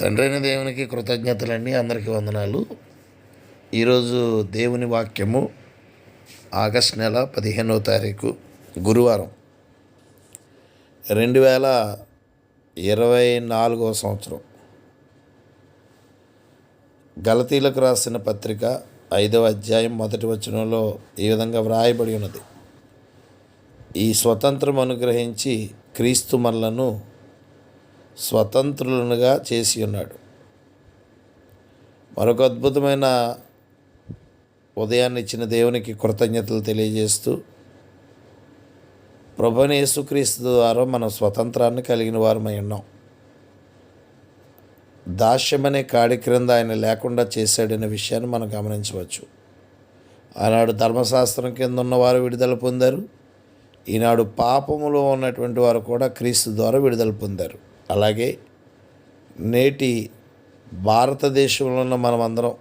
తండ్రైన దేవునికి కృతజ్ఞతలండి అందరికీ వందనాలు. ఈరోజు దేవుని వాక్యము ఆగస్ట్ నెల పదిహేనవ తారీఖు గురువారం. రెండు వేల ఇరవై నాలుగవ సంవత్సరం. గలతీలకు రాసిన పత్రిక ఐదవ అధ్యాయం మొదటి వచనంలో ఈ విధంగా వ్రాయబడి ఉన్నది. ఈ స్వతంత్రం అనుగ్రహించి క్రీస్తు మనలను స్వతంత్రులనుగా చేసి ఉన్నాడు. మరొక అద్భుతమైన ఉదయాన్ని ఇచ్చిన దేవునికి కృతజ్ఞతలు తెలియజేస్తూ ప్రభుని యేసుక్రీస్తు ద్వారా మనం స్వతంత్రాన్ని కలిగిన వారమై ఉన్నాం. దాస్యమనే కాడి క్రింద ఆయన లేకుండా చేశాడనే విషయాన్ని మనం గమనించవచ్చు. ఆనాడు ధర్మశాస్త్రం కింద ఉన్నవారు విడుదల పొందారు. ఈనాడు పాపములో ఉన్నటువంటి వారు కూడా క్రీస్తు ద్వారా విడుదల పొందారు. అలాగే నేటి భారతదేశంలో ఉన్న మనమందరం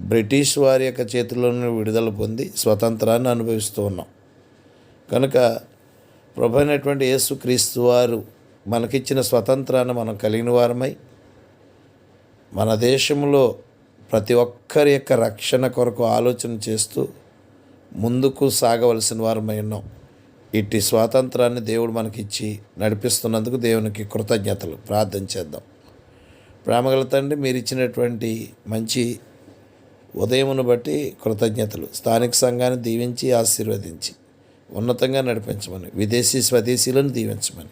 బ్రిటిష్ వారి యొక్క చేతుల్లోనే విడుదల పొంది స్వతంత్రాన్ని అనుభవిస్తూ ఉన్నాం. కనుక ప్రభు అయినటువంటి యేసుక్రీస్తు వారు మనకిచ్చిన స్వతంత్రాన్ని మనం కలిగిన వారమై మన దేశంలో ప్రతి ఒక్కరి యొక్క రక్షణ కొరకు ఆలోచన చేస్తూ ముందుకు సాగవలసిన వారమై ఉన్నాం. ఇట్టి స్వాతంత్రాన్ని దేవుడు మనకిచ్చి నడిపిస్తున్నందుకు దేవునికి కృతజ్ఞతలు. ప్రార్థన చేద్దాం. ప్రేమగల తండ్రి మీరు ఇచ్చినటువంటి మంచి ఉదయమును బట్టి కృతజ్ఞతలు. స్థానిక సంఘాన్ని దీవించి ఆశీర్వదించి ఉన్నతంగా నడిపించమని విదేశీ స్వదేశీలను దీవించమని.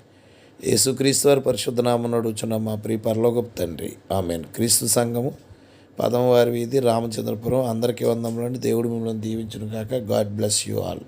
యేసుక్రీస్తు వారి పరిశుద్ధ నడుచున్న అడుగుచున్న మా ప్రియ పరలోకపు తండ్రి. ఆమెన్. క్రీస్తు సంఘము పదమవారి వీధి రామచంద్రపురం. అందరికీ వందములని దేవుడు మిమ్మల్ని దీవించును కాక గాడ్ బ్లెస్ యూ ఆల్.